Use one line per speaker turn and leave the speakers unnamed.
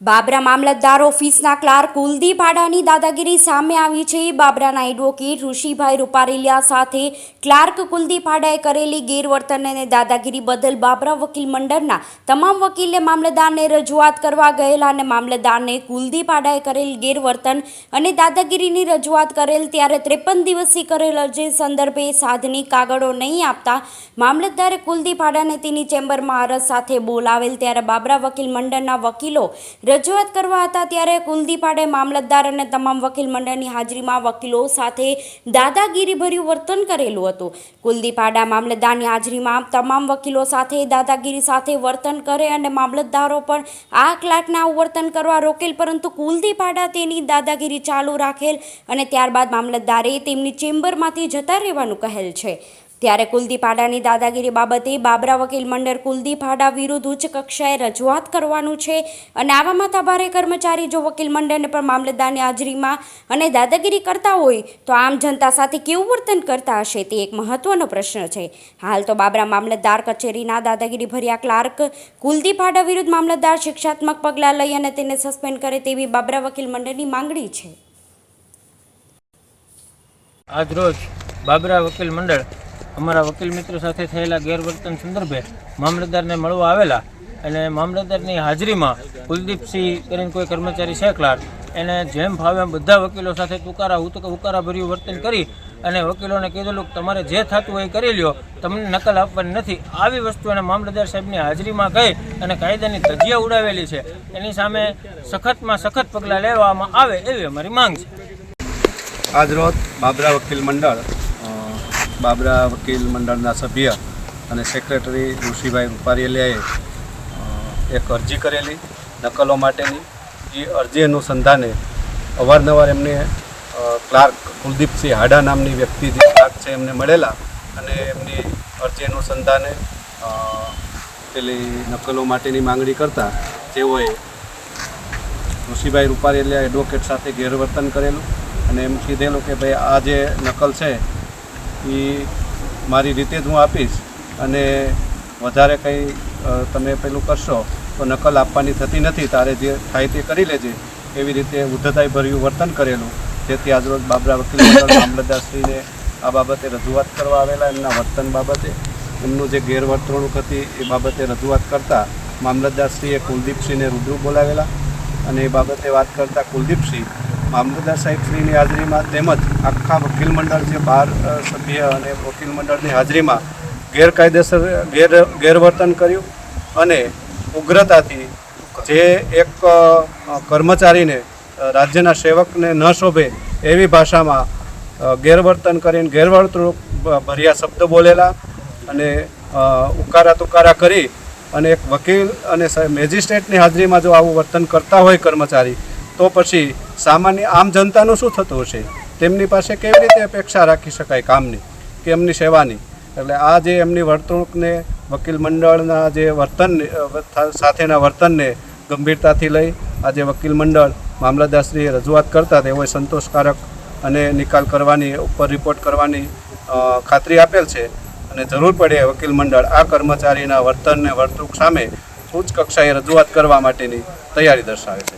બાબરા મામલતદાર ઓફિસના ક્લાર્ક કુલદીપ આડાની દાદાગીરી સામે આવી છે. બાબરાના એડવોકેટ ઋષિભાઈ રૂપારેલિયા સાથે ક્લાર્ક કુલદીપ આડાએ કરેલી ગેરવર્તન અને દાદાગીરી બદલ બાબરા વકીલ મંડળના તમામ વકીલે મામલતદારને રજૂઆત કરવા ગયેલા અને મામલતદારને કુલદીપ આડાએ કરેલ ગેરવર્તન અને દાદાગીરીની રજૂઆત કરેલ ત્યારે ત્રેપન દિવસથી કરેલ અરજી સંદર્ભે સાધની કાગળો નહીં આપતા મામલતદારે કુલદીપ આડાને તેની ચેમ્બરમાં અરજ સાથે બોલાવેલ. ત્યારે બાબરા વકીલ મંડળના વકીલો રજૂઆત કરવા હતા ત્યારે કુલદીપાડે મામલતદાર અને તમામ વકીલ મંડળની હાજરીમાં વકીલો સાથે દાદાગીરીભર્યું વર્તન કરેલું હતું. કુલદીપાડા મામલતદારની હાજરીમાં તમામ વકીલો સાથે દાદાગીરી સાથે વર્તન કરે અને મામલતદારો પણ આ ક્લાર્કના વર્તન કરવા રોકેલ, પરંતુ કુલદીપાડા તેની દાદાગીરી ચાલુ રાખેલ અને ત્યારબાદ મામલતદારે તેમની ચેમ્બરમાંથી જતા રહેવાનું કહેલ છે. ત્યારે કુલદીપ આડાની દાદાગીરી બાબતે બાબરા વકીલ મંડળ કુલદીપ આડા વિરુદ્ધ ઉચ્ચ કક્ષાએ રજૂઆત કરવાનું છે અને આવામાં તાભારે કર્મચારી જો વકીલ મંડળને પણ મામલતદારની હાજરીમાં અને દાદાગીરી કરતા હોય તો આમ જનતા સાથે કેવું વર્તન કરતા હશે તે એક મહત્વનો પ્રશ્ન છે. હાલ તો બાબરા મામલતદાર કચેરીના દાદાગીરી ભર્યા ક્લાર્ક કુલદીપ આડા વિરુદ્ધ મામલતદાર શિક્ષાત્મક પગલાં લઈ અને તેને સસ્પેન્ડ કરે તેવી બાબરા વકીલ મંડળની માંગણી છે.
આજરોજ બાબરા વકીલ મંડળ અમારા વકીલ મિત્રો સાથે થયેલા ગેરવર્તન સંદર્ભે મામલતદારને મળવા આવેલા અને મામલતદારની હાજરીમાં કુલદીપસિંહ કરીને કોઈ કર્મચારી છે ક્લાર્ક એને જેમ ફાવે બધા વકીલો સાથે તુકારા ઉકારાભર્યું વર્તન કરી અને વકીલોને કીધેલું તમારે જે થતું હોય એ કરી લ્યો. તમને નકલ આપવાની નથી. આવી વસ્તુ એને મામલતદાર સાહેબની હાજરીમાં કહી અને કાયદાની ધજિયા ઉડાવેલી છે. એની સામે સખતમાં સખત પગલાં લેવામાં આવે એવી અમારી માંગ છે.
આજરોજ બાબરા વકીલ મંડળ બાબરા વકીલ મંડળના સભ્ય અને સેક્રેટરી ઋષિભાઈ રૂપારેલિયાએ એક અરજી કરેલી નકલો માટેની. એ અરજી અનુસંધાને અવારનવાર એમને ક્લાર્ક કુલદીપસિંહ હાડા નામની વ્યક્તિ જે ક્લાર્ક છે એમને મળેલા અને એમની અરજી અનુસંધાને પેલી નકલો માટેની માંગણી કરતા તેઓએ ઋષિભાઈ રૂપારેલિયા એડવોકેટ સાથે ગેરવર્તન કરેલું અને એમ કીધેલું કે ભાઈ આ જે નકલ છે એ મારી રીતે જ હું આપીશ અને વધારે કંઈ તમે પેલું કરશો તો નકલ આપવાની થતી નથી, તારે જે થાય તે કરી લેજે. એવી રીતે ઉદ્ધતાઈ ભર્યું વર્તન કરેલું, જેથી આજરોજ બાબરા વકીલ મામલતદારશ્રીને આ બાબતે રજૂઆત કરવા આવેલા, એમના વર્તન બાબતે, એમનું જે ગેરવર્તણૂક હતી એ બાબતે રજૂઆત કરતા મામલતદારશ્રીએ કુલદીપસિંહને રૂબરૂ બોલાવેલા અને એ બાબતે વાત કરતા કુલદીપસિંહ મામલતદાર સાહેબશ્રીની હાજરીમાં તેમજ આખા વકીલ મંડળ જે બાર સભ્ય અને વકીલ મંડળની હાજરીમાં ગેરકાયદેસર, ગેર, ગેરવર્તન કર્યું અને ઉગ્રતાથી જે એક કર્મચારીને રાજ્યના સેવકને ન શોભે એવી ભાષામાં ગેરવર્તન કરીને ગેરવર્તણૂક ભર્યા શબ્દ બોલેલા અને ઉકારા તુકારા કરી અને એક વકીલ અને મેજિસ્ટ્રેટની હાજરીમાં જો આવું વર્તન કરતા હોય કર્મચારી, તો પછી સામાન્ય આમ જનતાનું શું થતું હશે? તેમની પાસે કેવી રીતે અપેક્ષા રાખી શકાય કામની? કે એમની સેવાની? એટલે આ જે એમની વર્તણૂકને વકીલ મંડળના જે વર્તન સાથેના વર્તનને ગંભીરતાથી લઈ આજે વકીલ મંડળ મામલતદારશ્રીએ રજૂઆત કરતા તેઓએ સંતોષકારક અને નિકાલ કરવાની, ઉપર રિપોર્ટ કરવાની ખાતરી આપેલ છે. અને જરૂર પડે વકીલ મંડળ આ કર્મચારીના વર્તનને વર્તણૂક સામે ઉચ્ચ કક્ષાએ રજૂઆત કરવા માટેની તૈયારી દર્શાવે છે.